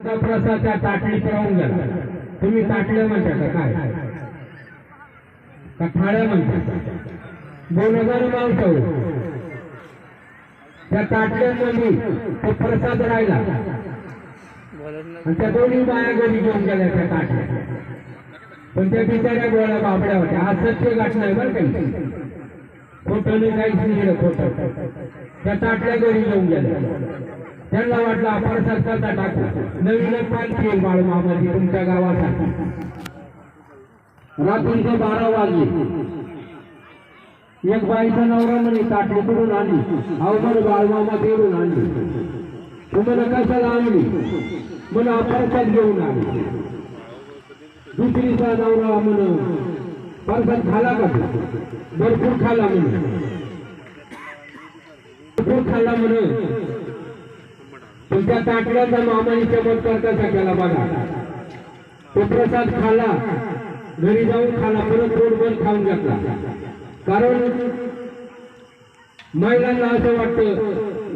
आता प्रसाद त्या राहून गेला तुम्ही ताटल्या म्हणता का? काय? का ठाळ्या म्हणता? दोन हजार माणसं त्या ताटल्यांमध्ये तो प्रसाद राहिला. आणि त्या दोन्ही बाया घरी घेऊन गेल्या त्या ताटल्या पण त्या बिचाऱ्या गोळ्या बापड्या होत्या. हा सत्य गाठणं आहे बरं काही खोटं नाही काहीच नाही खोटं. त्या ताटल्या घरी घेऊन गेल्या. त्यांना वाटलं आपण सरकारचा टाकू. नवीनच पालखी येईल बाळमामाची तुमच्या गावासाठी. रात्रीचे बारा वाजले. एक बाईचा नवरा म्हणे ताटली करून आली अवघड बाळमामा देऊन आणली. तुम्हाला कशाला आणली? म्हणून अपरसाद घेऊन आली. दुसरीचा नवरा म्हणून परसात खाला का भरपूर खाला म्हणे. भरपूर खाला म्हणे. त्या ताटव्याचा मामाने चमत्कार कसा केला बघा. तो प्रसाद खाला. घरी जाऊन खाला. परत रोडवर खाऊन घेतला. कारण महिलांना असं वाटतं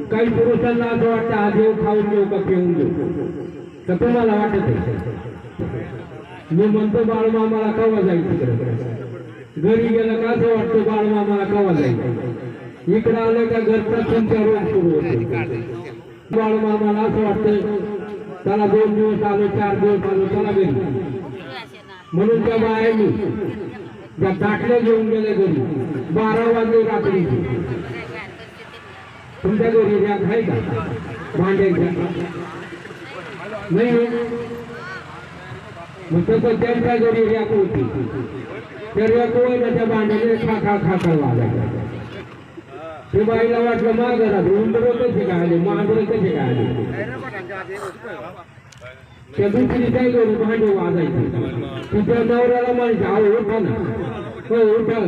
काही पुरुषांना असं वाटतं आज येऊ खाऊन घेऊ का पिऊन घेऊ? तर तुम्हाला वाटत मी म्हणतो बाळमामाला कवा जाईल तिकडे? घरी गेलं का असं वाटतं बाळमामाला कवा जाईल? इकडे आलं का घरचा तुमच्या रोग सुरू होतो. बाळमामाला असं वाटतं त्याला दोन दिवस आलो चार दिवस आलो त्याला गेलो म्हणून त्या बायांनी त्या दाखल्या घेऊन गेल्या घरी. बारा वाजले रात्री. तुमच्या घरी रॅक आहे का? भांड्याच्या. नाही हो. मग तसं त्यांच्या घरी व्याप होती. त्या रॅक त्या भांड्याने खा खा खा खा ते बाईला वाटलं मा घरात उंदर कसे काय आले मांजर कसे काय आले त्या दुसरी काय करू भांडे वाजायचे. तिच्या नवऱ्याला म्हणायचे आहो उठा ना. हो उठा.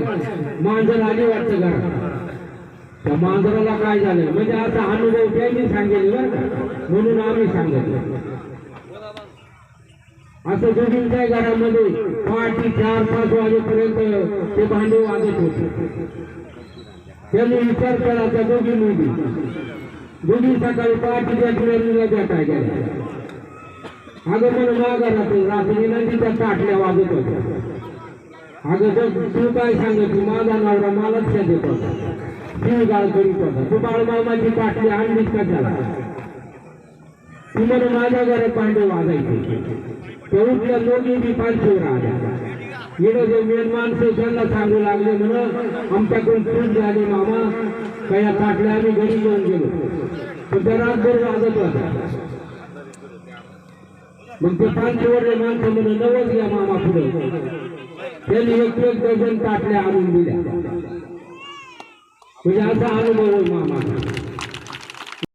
मांजर आली वाटतं घरात. त्या मांजराला काय झालं? म्हणजे असा अनुभव त्यांनी सांगेल ना म्हणून आम्ही सांगितलं. असं दोघींच्या घरामध्ये? पहाटे चार पाच वाजेपर्यंत ते भांडे वाजत होते. त्यांनी विचार केला त्या दोघी मुली दोघी सकाळी पहाटे त्या गिरणीला भेटाय गेल्या अगं म्हण माघारात रात्री नदी त्या ताटल्या वाजत होत्या. अगं जर तू काय सांगत माझा नवरा मलाच शेत देत होता. जीव गाळ करीत होता. तू बाळमामाची ताटली आणलीच का त्याला? ती म्हणून माझ्या घरात पांडे वाजायचे. ते उठल्या दोघी बी पालखीवर आल्या. इकडे जे मेन माणसं त्यांना सांगू लागले म्हणून आमच्याकडून चूक झाली मामा. काही ताटल्या आम्ही घरी घेऊन गेलो. पण त्या रातभर वाजत होता मग ते पालखीवरले माणसं म्हणून नवस घ्या मामा पुढे. त्यांनी एक एक डझन ताटल्या आणून दिल्या. म्हणजे असा अनुभव मामा.